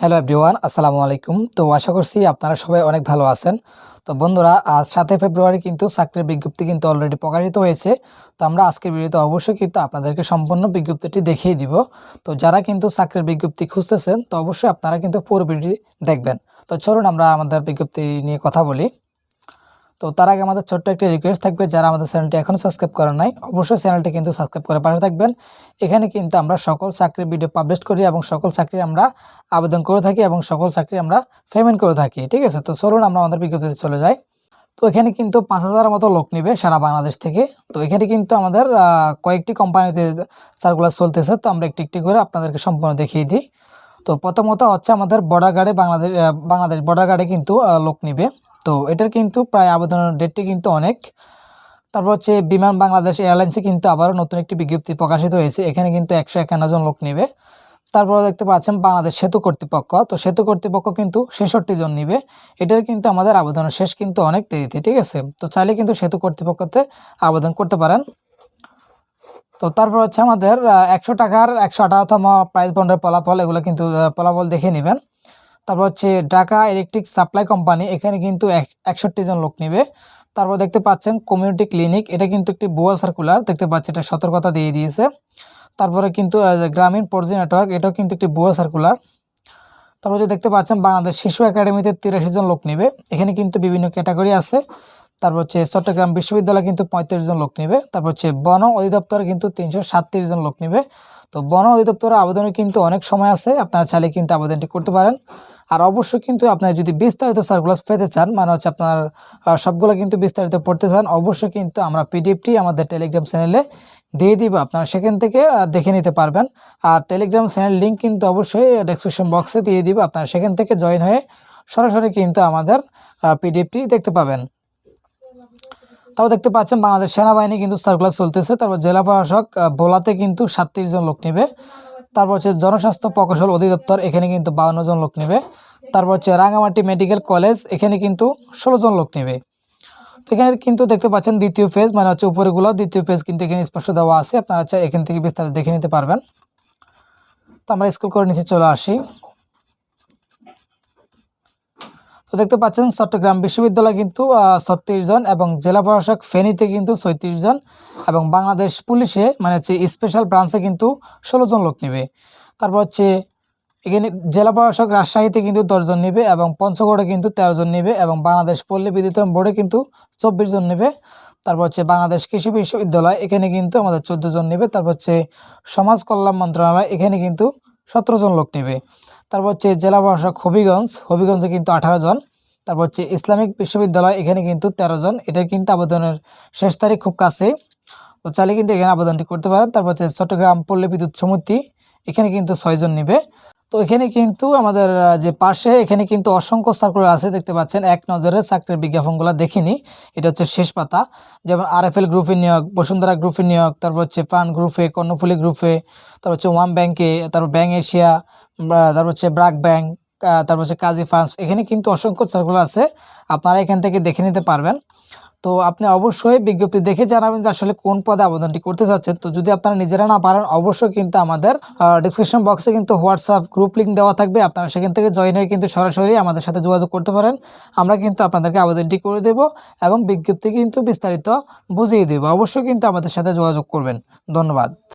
Hello everyone, আসসালামু আলাইকুম। তো আশা করছি আপনারা সবাই অনেক ভালো আছেন। তো বন্ধুরা, আজ সাতই ফেব্রুয়ারি কিন্তু চাকরির বিজ্ঞপ্তি কিন্তু অলরেডি প্রকাশিত হয়েছে। তো আমরা আজকের ভিডিওতে অবশ্যই কিন্তু আপনাদেরকে সম্পূর্ণ বিজ্ঞপ্তিটি দেখিয়ে দিব। তো যারা কিন্তু চাকরির বিজ্ঞপ্তি খুঁজতেছেন, তো অবশ্যই আপনারা কিন্তু পুরো ভিডিওটি দেখবেন। তো চলুন আমরা আমাদের বিজ্ঞপ্তি নিয়ে কথা বলি। তো তার আগে আমাদের ছোট্ট একটি রিকোয়েস্ট থাকবে যারা আমাদের চ্যানেলটি এখনও সাবস্ক্রাইব করেন নাই, অবশ্যই চ্যানেলটি কিন্তু সাবস্ক্রাইব করে পাশে থাকবেন। এখানে কিন্তু আমরা সকল চাকরির ভিডিও পাবলিশ করি এবং সকল চাকরি আমরা আবেদন করে থাকি এবং সকল চাকরি আমরা পেমেন্ট করে থাকি, ঠিক আছে? তো চলুন আমরা আমাদের বিজ্ঞপ্তিতে চলে যাই। তো এখানে কিন্তু পাঁচ হাজারের মতো লোক নেবে সারা বাংলাদেশ থেকে। তো এখানে কিন্তু আমাদের কয়েকটি কোম্পানিতে সার্কুলার চলতেছে। তো আমরা একটি একটি করে আপনাদেরকে সম্পূর্ণ দেখিয়ে দিই। তো প্রথমত হচ্ছে আমাদের বর্ডার গার্ডে বাংলাদেশ বাংলাদেশ বর্ডার গার্ডে কিন্তু লোক নিবে। তো এটার কিন্তু প্রায় আবেদনের ডেটটি কিন্তু অনেক। তারপর হচ্ছে বিমান বাংলাদেশ এয়ারলাইন্সে কিন্তু আবারও নতুন একটি বিজ্ঞপ্তি প্রকাশিত হয়েছে। এখানে কিন্তু একশো একান্ন জন লোক নেবে। তারপর দেখতে পাচ্ছেন বাংলাদেশ সেতু কর্তৃপক্ষ। তো সেতু কর্তৃপক্ষ কিন্তু ছেষট্টি জন নিবে। এটার কিন্তু আমাদের আবেদনের শেষ কিন্তু অনেক দেরিতে, ঠিক আছে? তো চাইলে কিন্তু সেতু কর্তৃপক্ষতে আবেদন করতে পারেন। তো তারপর হচ্ছে আমাদের একশো টাকার একশো আঠারোতম প্রাইজ বন্ডের ফলাফল, এগুলো কিন্তু ফলাফল দেখে নেবেন। তারপর হচ্ছে ঢাকা ইলেকট্রিক সাপ্লাই কোম্পানি এখানে কিন্তু এক- একষট্টি জন লোক নেবে। তারপর দেখতে পাচ্ছেন কমিউনিটি ক্লিনিক এটা কিন্তু একটি বুয়া সার্কুলার দেখতে পাচ্ছেন এটা সতর্কতা দিয়ে দিয়েছে। তারপরে কিন্তু গ্রামীণ পর্যায় নেটওয়ার্ক এটাও কিন্তু একটি বুয়া সার্কুলার তারপর যে দেখতে পাচ্ছেন বাংলাদেশ শিশু একাডেমিতে তিরাশি জন লোক নেবে। এখানে কিন্তু বিভিন্ন ক্যাটাগরি আছে। তারপর হচ্ছে চট্টগ্রাম বিশ্ববিদ্যালয় কিন্তু পঁয়ত্রিশ জন লোক নেবে। তারপর হচ্ছে বন অধিদপ্তর কিন্তু তিনশো জন লোক নেবে। তো বন অধিদপ্তরের আবেদনে কিন্তু অনেক সময় আছে, আপনারা চাইলে কিন্তু আবেদনটি করতে পারেন। আর অবশ্যই কিন্তু আপনার যদি বিস্তারিত সার্কুলার পেতে চান মানে হচ্ছে আপনার সবগুলো কিন্তু বিস্তারিত পড়তে চান, অবশ্যই কিন্তু আমরা পিডিএফটি আমাদের টেলিগ্রাম চ্যানেলে দিয়ে দিব। আপনারা সেখান থেকে দেখে নিতে পারবেন। আর টেলিগ্রাম চ্যানেল লিঙ্ক কিন্তু অবশ্যই ডেসক্রিপশন বক্সে দিয়ে দিব। আপনারা সেখান থেকে জয়েন হয়ে সরাসরি কিন্তু আমাদের পিডিএফটি দেখতে পাবেন। তাও দেখতে পাচ্ছেন, বাংলাদেশ সেনাবাহিনী কিন্তু সার্কুলার চলতেছে। তারপর জেলা প্রশাসক ভোলাতে কিন্তু সাতত্রিশ জন লোক নেবে। তারপর হচ্ছে জনস্বাস্থ্য প্রকৌশল অধিদপ্তর, এখানে কিন্তু বাউন্ন জন লোক নেবে। তারপর হচ্ছে রাঙামাটি মেডিকেল কলেজ, এখানে কিন্তু ষোলো জন লোক নেবে। তো এখানে কিন্তু দেখতে পাচ্ছেন দ্বিতীয় ফেজ মানে হচ্ছে উপরেগুলো দ্বিতীয় ফেজ কিন্তু এখানে স্পষ্ট দেওয়া আছে। আপনারা চাই এখান থেকে বিস্তারিত দেখে নিতে পারবেন। তো আমরা স্কুল করে নিচে চলে আসি। তো দেখতে পাচ্ছেন চট্টগ্রাম বিশ্ববিদ্যালয় কিন্তু ছত্রিশ জন এবং জেলা প্রশাসক ফেনীতে কিন্তু ছয়ত্রিশ জন এবং বাংলাদেশ পুলিশে মানে হচ্ছে স্পেশাল ব্রাঞ্চে কিন্তু ষোলো জন লোক নেবে। তারপর হচ্ছে এখানে জেলা প্রশাসক রাজশাহীতে কিন্তু দশজন নেবে এবং পঞ্চগড়ে কিন্তু তেরো জন নেবে এবং বাংলাদেশ পল্লী বিদ্যুৎ বোর্ডে কিন্তু চব্বিশ জন নেবে। তারপর হচ্ছে বাংলাদেশ কৃষি বিশ্ববিদ্যালয়, এখানে কিন্তু আমাদের চোদ্দ জন নেবে। তারপর হচ্ছে সমাজ কল্যাণ মন্ত্রণালয়, এখানে কিন্তু সতেরো জন লোক নেবে। তারপর হচ্ছে জেলা প্রশাসক হবিগঞ্জ, হবিগঞ্জে কিন্তু আঠারো জন। তারপর হচ্ছে ইসলামিক বিশ্ববিদ্যালয়, এখানে কিন্তু তেরো জন। এটার কিন্তু আবেদনের শেষ তারিখ খুব কাছে। তো চাইলে কিন্তু এখানে আবেদনটি করতে পারেন। তারপর হচ্ছে চট্টগ্রাম পল্লী বিদ্যুৎ সমিতি, এখানে কিন্তু ছয়জন নেবে। তো এখানে কিন্তু আমাদের যে পাশে এখানে কিন্তু অসংখ্য সার্কুলার আছে, দেখতে পাচ্ছেন। এক নজরে চাকরির বিজ্ঞাপনগুলো দেখিনি। এটা হচ্ছে শেষ পাতা। যেমন আরএফএল গ্রুপে নিয়োগ, বসুন্ধরা গ্রুপে নিয়োগ, তারপর হচ্ছে প্রাণ গ্রুপে কর্ণফুলি গ্রুপে তারপর হচ্ছে ওয়ান ব্যাংকে, তারপর ব্যাংক এশিয়া তারপর হচ্ছে ব্রাক ব্যাংক তারপর হচ্ছে কাজী ফার্মস। এখানে কিন্তু অসংখ্য সার্কুলার আছে। আপনারা এখান থেকে দেখে নিতে পারবেন। তো আপনি অবশ্যই বিজ্ঞপ্তি দেখে জানাবেন যে আসলে কোন পদে আবেদনটি করতে চাচ্ছেন তো যদি আপনারা নিজেরা না পারেন, অবশ্যই কিন্তু আমাদের ডিসক্রিপশন বক্সে কিন্তু হোয়াটসঅ্যাপ গ্রুপ লিঙ্ক দেওয়া থাকবে। আপনারা সেখান থেকে জয়েন হয়ে কিন্তু সরাসরি আমাদের সাথে যোগাযোগ করতে পারেন। আমরা কিন্তু আপনাদেরকে আবেদনটি করে দেব এবং বিজ্ঞপ্তি কিন্তু বিস্তারিত বুঝিয়ে দেবো। অবশ্যই কিন্তু আমাদের সাথে যোগাযোগ করবেন। ধন্যবাদ।